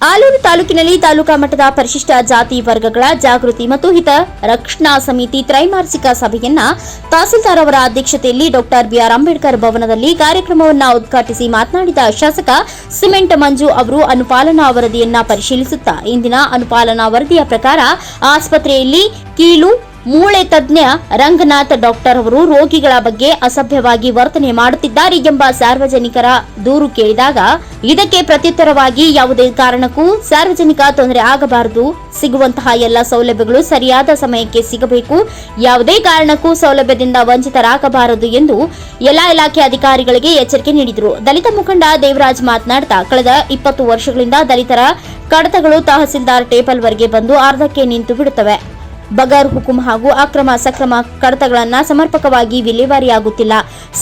ಆಲೂರು ತಾಲೂಕಿನಲ್ಲಿ ತಾಲೂಕಾ ಮಟ್ಟದ ಪರಿಶಿಷ್ಟ ಜಾತಿ ವರ್ಗಗಳ ಜಾಗೃತಿ ಮತ್ತು ಹಿತ ರಕ್ಷಣಾ ಸಮಿತಿ ತ್ರೈಮಾಸಿಕ ಸಭೆಯನ್ನ ತಹಸೀಲ್ದಾರ್ ಅವರ ಅಧ್ಯಕ್ಷತೆಯಲ್ಲಿ ಡಾಕ್ಟರ್ ಬಿಆರ್ ಅಂಬೇಡ್ಕರ್ ಭವನದಲ್ಲಿ ಕಾರ್ಯಕ್ರಮವನ್ನು ಉದ್ಘಾಟಿಸಿ ಮಾತನಾಡಿದ ಶಾಸಕ ಸಿಮೆಂಟ್ ಮಂಜು ಅವರು, ಅನುಪಾಲನಾ ವರದಿಯನ್ನ ಪರಿಶೀಲಿಸುತ್ತಾ, ಇಂದಿನ ಅನುಪಾಲನಾ ವರದಿಯ ಪ್ರಕಾರ ಆಸ್ಪತ್ರೆಯಲ್ಲಿ ಕೀಲು ಮೂಳೆ ತಜ್ಞ ರಂಗನಾಥ್ ಡಾಕ್ಟರ್ ಅವರು ರೋಗಿಗಳ ಬಗ್ಗೆ ಅಸಭ್ಯವಾಗಿ ವರ್ತನೆ ಮಾಡುತ್ತಿದ್ದಾರೆ ಎಂಬ ಸಾರ್ವಜನಿಕರ ದೂರು ಕೇಳಿದಾಗ ಇದಕ್ಕೆ ಪ್ರತ್ಯುತ್ತರವಾಗಿ ಯಾವುದೇ ಕಾರಣಕ್ಕೂ ಸಾರ್ವಜನಿಕ ತೊಂದರೆ ಆಗಬಾರದು. ಸಿಗುವಂತಹ ಎಲ್ಲ ಸೌಲಭ್ಯಗಳು ಸರಿಯಾದ ಸಮಯಕ್ಕೆ ಸಿಗಬೇಕು. ಯಾವುದೇ ಕಾರಣಕ್ಕೂ ಸೌಲಭ್ಯದಿಂದ ವಂಚಿತರಾಗಬಾರದು ಎಂದು ಎಲ್ಲಾ ಇಲಾಖೆ ಅಧಿಕಾರಿಗಳಿಗೆ ಎಚ್ಚರಿಕೆ ನೀಡಿದರು. ದಲಿತ ಮುಖಂಡ ದೇವರಾಜ್ ಮಾತನಾಡ್ತಾ, ಕಳೆದ ಇಪ್ಪತ್ತು ವರ್ಷಗಳಿಂದ ದಲಿತರ ಕಡತಗಳು ತಹಸೀಲ್ದಾರ್ ಟೇಬಲ್ವರೆಗೆ ಬಂದು ಅರ್ಧಕ್ಕೆ ನಿಂತು ಬಿಡುತ್ತವೆ. ಬಗರ್ ಹುಕುಂ ಹಾಗೂ ಅಕ್ರಮ ಸಕ್ರಮ ಕಡತಗಳನ್ನು ಸಮರ್ಪಕವಾಗಿ ವಿಲೇವಾರಿಯಾಗುತ್ತಿಲ್ಲ.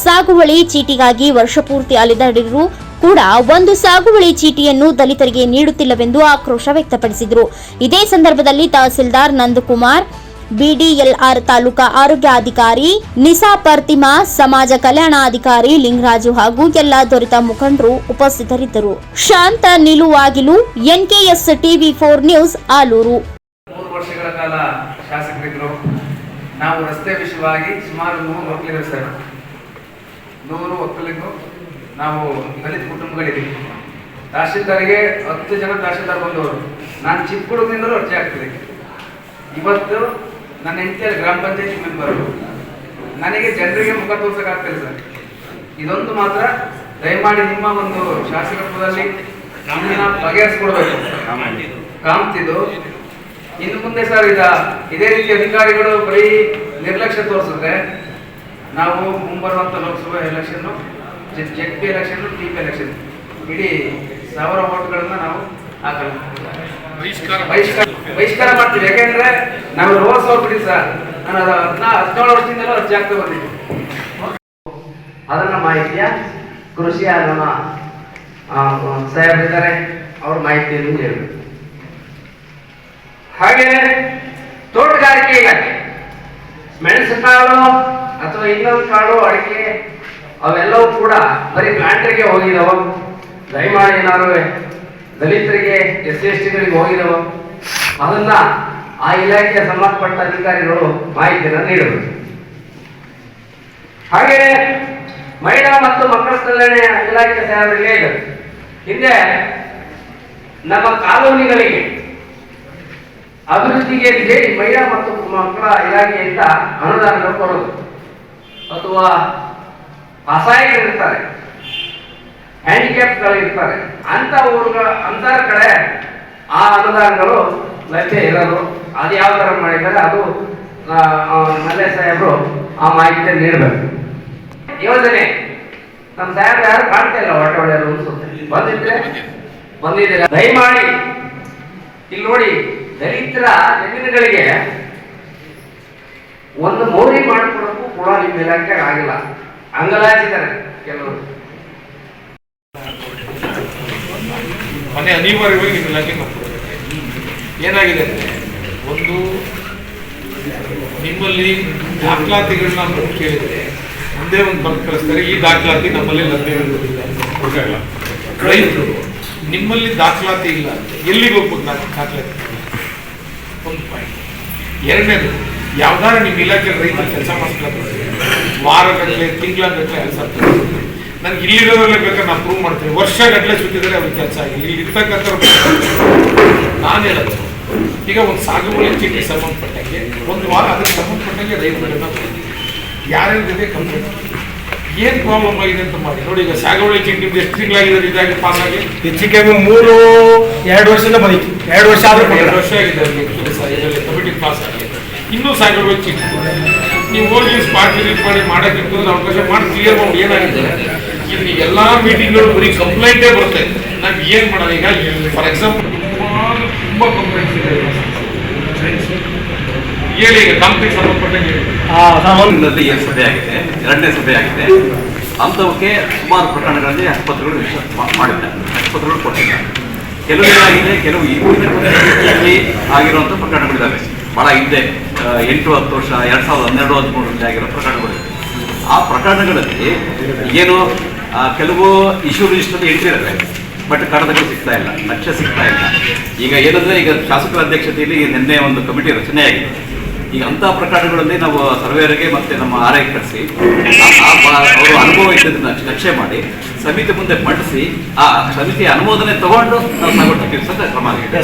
ಸಾಗುವಳಿ ಚೀಟಿಗಾಗಿ ವರ್ಷಪೂರ್ತಿ ಅಲೆದಾಡಿದರೂ ಕೂಡ ಒಂದು ಸಾಗುವಳಿ ಚೀಟಿಯನ್ನು ದಲಿತರಿಗೆ ನೀಡುತ್ತಿಲ್ಲವೆಂದು ಆಕ್ರೋಶ ವ್ಯಕ್ತಪಡಿಸಿದರು. ಇದೇ ಸಂದರ್ಭದಲ್ಲಿ ತಹಸೀಲ್ದಾರ್ ನಂದಕುಮಾರ್, ಬಿಡಿಎಲ್ಆರ್ ತಾಲೂಕಾ ಆರೋಗ್ಯಾಧಿಕಾರಿ ನಿಸಾ ಪರ್ತಿಮಾ, ಸಮಾಜ ಕಲ್ಯಾಣಾಧಿಕಾರಿ ಲಿಂಗರಾಜು ಹಾಗೂ ಎಲ್ಲ ದೊರೆತ ಮುಖಂಡರು ಉಪಸ್ಥಿತರಿದ್ದರು. ಶಾಂತ ನಿಲುವಾಗಿಲು, NKS TV four news, Aluru. ಶಾಸಕರಿದ್ರು. ನಾವು ರಸ್ತೆ ವಿಷಯವಾಗಿ ಸುಮಾರು ನೂರು ಒಕ್ಕಲಿಗರು ಸರ್. ನೂರು ಒಕ್ಕಲಿಗರು ನಾವು ದಲಿತ ಕುಟುಂಬಗಳಿದ್ದೀವಿ. ತಹಶೀಲ್ದಾರ್ಗೆ ಹತ್ತು ಜನ ತಹಶೀಲ್ದಾರ್ ಬಂದವರು. ನಾನು ಚಿಕ್ಕ ಹುಡುಗನಿಂದಲೂ ಅರ್ಜಿ ಆಗ್ತಿದೆ ಇವತ್ತು ನನ್ನ ಹೆಂಡತಿಯಲ್ಲಿ ಗ್ರಾಮ ಪಂಚಾಯತಿ ಮೆಂಬರು. ನನಗೆ ಜನರಿಗೆ ಮುಖ ತೋರ್ಸಕ್ಕಾಗ್ತಿಲ್ಲ ಸರ್. ಇದೊಂದು ಮಾತ್ರ ದಯಮಾಡಿ ನಿಮ್ಮ ಒಂದು ಶಾಸಕತ್ವದಲ್ಲಿ ನಮ್ಮನ್ನ ಬಗೆಹರಿಸ್ಕೊಡ್ಬೇಕು. ಕಾಮ್ತಿದ್ದು ಇನ್ನು ಮುಂದೆ ಸರ್ ಇದ ಇದೇ ರೀತಿ ಅಧಿಕಾರಿಗಳು ಬರೀ ನಿರ್ಲಕ್ಷ್ಯ ತೋರಿಸಿದ್ರೆ ನಾವು ಮುಂಬರುವಂತ Lok Sabha election Z P election T P election ಇಡೀ ಸಾವಿರ ಓಟ್ಗಳನ್ನ ನಾವು ಹಾಕಲ್ಲ ಬಹಿಷ್ಕಾರ ಬಹಿಷ್ಕಾರ ಬಹಿಷ್ಕಾರ ಮಾಡ್ತೀವಿ. ಯಾಕೆಂದ್ರೆ ನಾವು ರೋಸ್ ಹೋಗ್ಬಿಡಿ ಸರ್. ನಾನು ಅದು ಹದಿನಾ ಹದಿನೇಳು ವರ್ಷದಿಂದಲೂ ಅರ್ಜಿ ಆಗ್ತಾ ಬಂದಿದ್ದೆ ಅದನ್ನ ಮಾಹಿತಿಯ ಕೃಷಿ ನಮ್ಮ ಸಾಹೇಬರಿದ್ದಾರೆ. ಅವ್ರ ಮಾಹಿತಿಯನ್ನು ಹೇಳಬೇಕು. ಹಾಗೆ ತೋಟಗಾರಿಕೆ ಇಲಾಖೆ, ಮೆಣಸು ಕಾಳು ಅಥವಾ ಇನ್ನೊಂದು ಕಾಳು, ಅಡಿಕೆ, ಅವೆಲ್ಲವೂ ಕೂಡ ಬರೀ ಪ್ಲಾಂಟ್ರಿಗೆ ಹೋಗಿದವ. ದಯಮಾಡಿ ಏನಾದ್ರು ದಲಿತರಿಗೆ, ಎಸ್ ಎಸ್ ಟಿಗಳಿಗೆ ಹೋಗಿದವ. ಅದನ್ನ ಆ ಇಲಾಖೆಯ ಸಂಬಂಧಪಟ್ಟ ಅಧಿಕಾರಿಗಳು ಮಾಹಿತಿಯನ್ನು ನೀಡಬೇಕು ಹಾಗೆ ಮಹಿಳಾ ಮತ್ತು ಮಕ್ಕಳ ಕಲ್ಯಾಣ ಇಲಾಖೆ ಸಾಹೇಬರಿಗೆ ಹಿಂದೆ ನಮ್ಮ ಕಾಲೋನಿಗಳಿಗೆ ಅಭಿವೃದ್ಧಿಗೆ ಹೇಳಿ ಮಹಿಳಾ ಮತ್ತು ಮಕ್ಕಳ ಇಲಾಖೆಯಿಂದ ಅನುದಾನಗಳು ಕೊಡೋದು ಅಥವಾ ಅಸಹಾಯಕರಿರ್ತಾರೆ ಹ್ಯಾಂಡಿಕ್ಯಾಪ್ಗಳಿರ್ತಾರೆ ಅಂತ ಊರುಗಳ, ಅಂತ ಕಡೆ ಆ ಅನುದಾನಗಳು ಲಭ್ಯ ಇರೋದು. ಅದು ಯಾವ ಥರ ಮಾಡಿದ್ದಾರೆ ಅದು ಮಲ್ಲೆ ಸಾಹೇಬರು ಆ ಮಾಹಿತಿ ನೀಡಬೇಕು. ಯೋಜನೆ. ನಮ್ಮ ಸಾಹೇಬ್ರು ಯಾರು ಕಾಣ್ತಾ ಇಲ್ಲ ಹೊಟ್ಟೆ ಒಳ್ಳೆಯದು ಬಂದಿದ್ರೆ? ಬಂದಿದ್ದೀರಾ? ದಯಮಾಡಿ, ಇಲ್ಲಿ ನೋಡಿ. ದಲಿತರ ಜಮೀನುಗಳಿಗೆ ಒಂದು ಮೋರಿ ಮಾಡಿಕೊಡಕ್ಕೂ ಕೂಡ ನಿಮ್ಮ ಇಲಾಖೆ ಆಗಿಲ್ಲ. ಅಂಗಲಾಗಿದ್ದಾರೆ ಕೆಲವರು. ಮನೆ ಅನಿವಾರ್ಯವಾಗಿ ಇಲಾಖೆ ಏನಾಗಿದೆ ಅಂದರೆ ಒಂದು ನಿಮ್ಮಲ್ಲಿ ದಾಖಲಾತಿಗಳನ್ನ ನಾವು ಕೇಳಿದ್ರೆ ಒಂದೇ ಒಂದು ಬಂದು ಕಳಿಸ್ತಾರೆ, ಈ ದಾಖಲಾತಿ ನಮ್ಮಲ್ಲಿ ಲಭ್ಯವಿರುವುದಿಲ್ಲ ರೈತರು ನಿಮ್ಮಲ್ಲಿ ದಾಖಲಾತಿ ಇಲ್ಲ ಎಲ್ಲಿಗೆ ಹೋಗ್ಬೋದು ದಾಖಲಾತಿ? ಒಂದು ಪಾಯಿಂಟ್ ಎರಡನೇದು ಯಾವ್ದಾರ ನಿಮ್ಮ ಇಲಾಖೆ ರೈತರು ಕೆಲಸ ಮಾಡಿಸ್ಕೊಳ್ತಾರೆ ವಾರಗಟ್ಟಲೆ ತಿಂಗಳಗಟ್ಟಲೆ ಕೆಲಸ ನನ್ಗೆ ಇಲ್ಲಿರೋದ್ರಲ್ಲೇ ಬೇಕಾದ್ರೆ ನಾನು ಪ್ರೂವ್ ಮಾಡ್ತೀನಿ. ವರ್ಷ ಗಟ್ಟಲೆ ಸುತ್ತಿದ್ರೆ ಅವ್ರಿಗೆ ಕೆಲಸ ಆಗಿಲ್ಲ. ಇಲ್ಲಿ ಇರ್ತಕ್ಕಂಥ ನಾನು ಹೇಳೋದು ಈಗ ಒಂದು ಸಾಗುವಳಿ ಚೀಟಿ ಸಂಬಂಧಪಟ್ಟಂಗೆ ಒಂದು ವಾರ ಅದಕ್ಕೆ ಸಂಬಂಧಪಟ್ಟಂಗೆ ಯಾರ್ಯಾರು ಜೊತೆ ಕಂಪ್ಲೇಂಟ್ ಏನು ಪ್ರಾಬ್ಲಮ್ ಆಗಿದೆ ಅಂತ ಮಾಡಿ. ನೋಡಿ ಈಗ ಸಾಗುವಳಿ ಚೀಟಿ ಎಷ್ಟು ತಿಂಗಳಾಗಿದೆ ಇದಾಗಿ ಪಾಸ್ ಆಗಿ ಹೆಚ್ಚಿಗೆ ಕಮ್ಮಿ ಮೂರು ಎರಡು ವರ್ಷದ ಬಂದಿತ್ತು. ಎರಡು ವರ್ಷ ಆದ್ರೂ ಎರಡು ವರ್ಷ ಆಗಿದೆ ಅವ್ರಿಗೆ actually ಸರ್ ಇದರಲ್ಲಿ ಕಮಿಟಿ ಪಾಸ್ ಆಗಿ ಇನ್ನೂ ಸಾಗರ ಬಚ್ಚಿ ನೀವು ಹೋಗಿ ಸ್ಪಾಟ್ ವಿಸಿಟ್ ಮಾಡಿ ಮಾಡೋಕ್ಕಿತ್ತು ಅಂದ್ರೆ ಅವಕಾಶ ಮಾಡಿ ಕ್ಲಿಯರ್ ಮಾಡಿ ಏನಾಗಿದೆ ಇಲ್ಲಿ ಎಲ್ಲ ಮೀಟಿಂಗ್ಗಳು ಬರೀ ಕಂಪ್ಲೇಂಟೇ ಬರುತ್ತೆ. ನಾವು ಏನು ಮಾಡೋದು? ಈಗ ಫಾರ್ ಎಕ್ಸಾಂಪಲ್ ತುಂಬ ಕಂಪ್ಲೇಂಟ್ಸ್ ಇದೆ ಹೇಳಿ ಈಗ ಕಂಪ್ನಿಗೆ ಸಂಬಂಧಪಟ್ಟಂಗೆ ಏನು ಸಭೆ ಆಗಿದೆ? ಎರಡನೇ ಸಭೆ ಆಗಿದೆ. ಅಂಥವಕ್ಕೆ ಸುಮಾರು ಪ್ರಕರಣಗಳಲ್ಲಿ ಆಸ್ಪತ್ರೆಗಳು ಮಾ- ಮಾಡಿದ್ದಾರೆ. ಆಸ್ಪತ್ರೆಗಳು ಕೊಟ್ಟಿದ್ದಾರೆ. ಕೆಲವು ಏನಾಗಿದೆ ಕೆಲವು ಈ ಆಗಿರುವಂಥ ಪ್ರಕರಣಗಳಿದ್ದಾವೆ ಬಹಳ ಹಿಂದೆ ಎಂಟು ಹತ್ತು ವರ್ಷ ಎರಡು ಸಾವಿರದ ಹನ್ನೆರಡು ಹದಿಮೂರರಲ್ಲಿ ಆಗಿರೋ ಪ್ರಕರಣಗಳು. ಆ ಪ್ರಕರಣಗಳಲ್ಲಿ ಏನು ಕೆಲವು ಇಶ್ಯೂ ರಿಜಿಸ್ಟರ್ ಎಂಟ್ರಿ ಇರುತ್ತೆ. ಬಟ್ ಕಡತಗಳು ಸಿಗ್ತಾ ಇಲ್ಲ ಲಕ್ಷ್ಯ ಸಿಗ್ತಾ ಇಲ್ಲ. ಈಗ ಏನಂದ್ರೆ ಈಗ ಶಾಸಕರ ಅಧ್ಯಕ್ಷತೆಯಲ್ಲಿ ನಿನ್ನೆ ಒಂದು ಕಮಿಟಿ ರಚನೆ ಆಗಿದೆ. ಈಗ ಅಂಥ ಪ್ರಕರಣಗಳಲ್ಲಿ ನಾವು ಸರ್ವೇಯರ್ಗೆ ಮತ್ತೆ ನಮ್ಮ ಆರೈಕೆ ಕಟ್ಟಿಸಿ ಕಳಿಸಿ ಅವರು ಅನುಭವ ಇದ್ದದನ್ನು ನಕ್ಷೆ ಮಾಡಿ ಸಮಿತಿ ಮುಂದೆ ಮಂಡಿಸಿ ಆ ಸಮಿತಿಯ ಅನುಮೋದನೆ ತಗೊಂಡು ನಾವು ಸಾಗೋಟ ಕೆಲಸ ಕ್ರಮ ಆಗಿದೆ